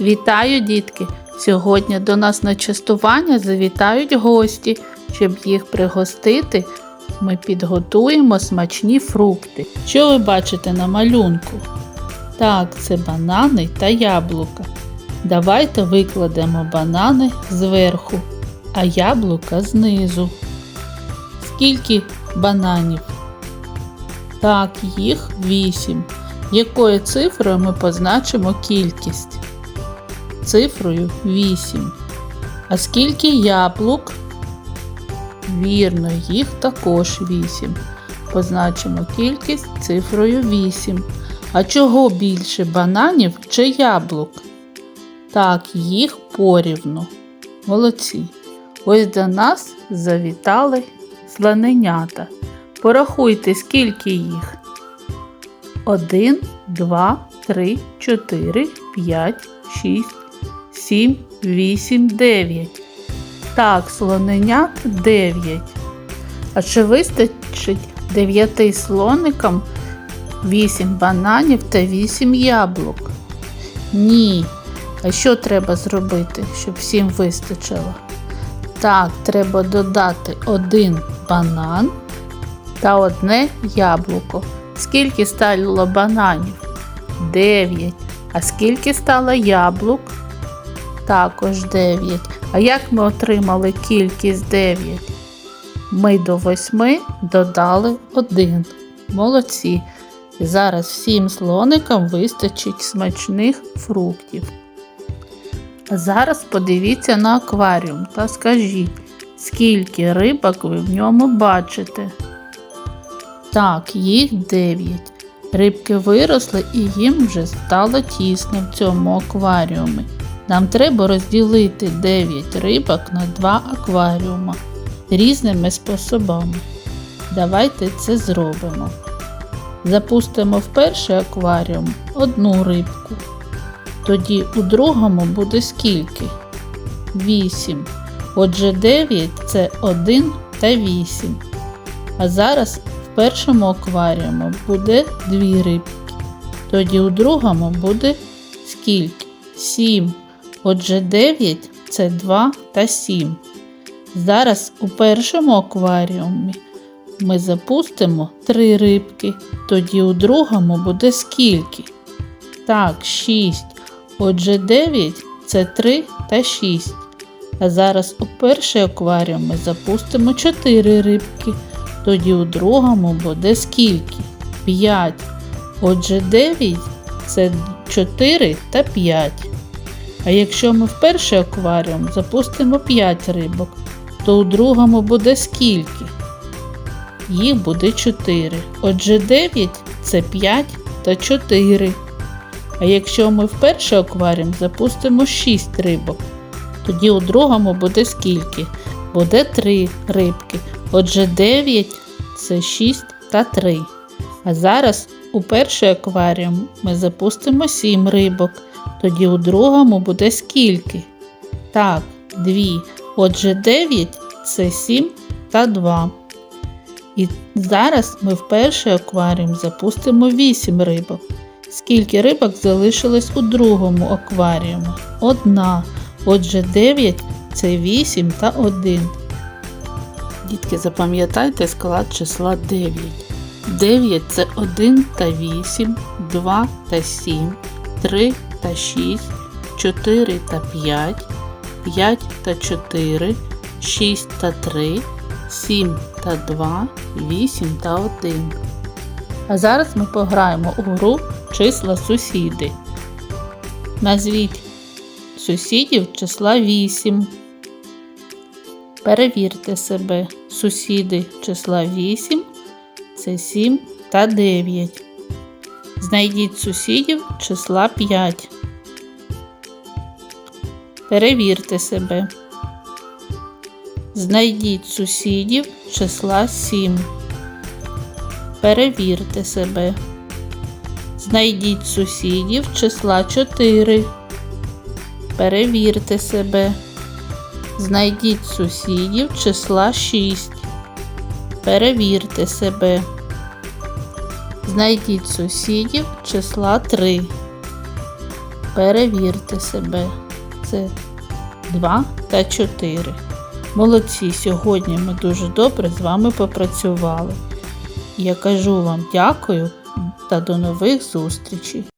Вітаю, дітки! Сьогодні до нас на частування завітають гості. Щоб їх пригостити, ми підготуємо смачні фрукти. Що ви бачите на малюнку? Так, це банани та яблука. Давайте викладемо банани зверху, а яблука знизу. Скільки бананів? Так, їх вісім. Якою цифрою ми позначимо кількість? Цифрою 8. А скільки яблук? Вірно, їх також 8. Позначимо кількість цифрою 8. А чого більше бананів чи яблук? Так, їх порівну. Молодці. Ось до нас завітали слоненята. Порахуйте, скільки їх. 1, 2, 3, 4, 5, 6, 7, 8, 9. Так, слоненят 9. А чи вистачить 9 слоникам 8 бананів та 8 яблук? Ні. А що треба зробити, щоб всім вистачило? Так, треба додати один банан та одне яблуко. Скільки стало бананів? 9. А скільки стало яблук? Також 9. А як ми отримали кількість 9? Ми до 8 додали 1. Молодці. І зараз всім слоникам вистачить смачних фруктів. А зараз подивіться на акваріум та скажіть, скільки рибок ви в ньому бачите. Так, їх 9. Рибки виросли і їм вже стало тісно в цьому акваріумі. Нам треба розділити 9 рибок на 2 акваріума різними способами. Давайте це зробимо. Запустимо в перший акваріум одну рибку. Тоді у другому буде скільки? 8. Отже, 9 це 1 та 8. А зараз в першому акваріумі буде 2 рибки. Тоді у другому буде скільки? 7. Отже, 9 це 2 та 7. Зараз у першому акваріумі ми запустимо 3 рибки. Тоді у другому буде скільки? Так, 6. Отже, 9 це 3 та 6. А зараз у перший акваріум ми запустимо 4 рибки. Тоді у другому буде скільки? 5. Отже, 9 це 4 та 5. А якщо ми в перший акваріум запустимо 5 рибок, то у другому буде скільки? Їх буде 4. Отже, 9 це 5 та 4. А якщо ми в перший акваріум запустимо 6 рибок, тоді у другому буде скільки? Буде 3 рибки. Отже, 9 це 6 та 3. А зараз у перший акваріум ми запустимо 7 рибок. Тоді у другому буде скільки? Так, 2. Отже, 9 це 7 та 2. І зараз ми в перший акваріум запустимо 8 рибок. Скільки рибок залишилось у другому акваріумі? Одна. Отже, 9 це 8 та 1. Дітки, запам'ятайте склад числа 9. 9 це 1 та 8, 2 та 7, 3 та 6, 4 та 5, 5 та 4, 6 та 3, 7 та 2, 8 та 1. А зараз ми пограємо у гру числа сусіди. Назвіть сусідів числа 8. Перевірте себе. Сусіди числа 8 це 7 та 9. Знайдіть сусідів числа 5. Перевірте себе. Знайдіть сусідів числа 7. Перевірте себе. Знайдіть сусідів числа 4. Перевірте себе. Знайдіть сусідів числа 6. Перевірте себе. Знайдіть сусідів числа 3. Перевірте себе. Це 2 та 4. Молодці, сьогодні ми дуже добре з вами попрацювали. Я кажу вам дякую та до нових зустрічей.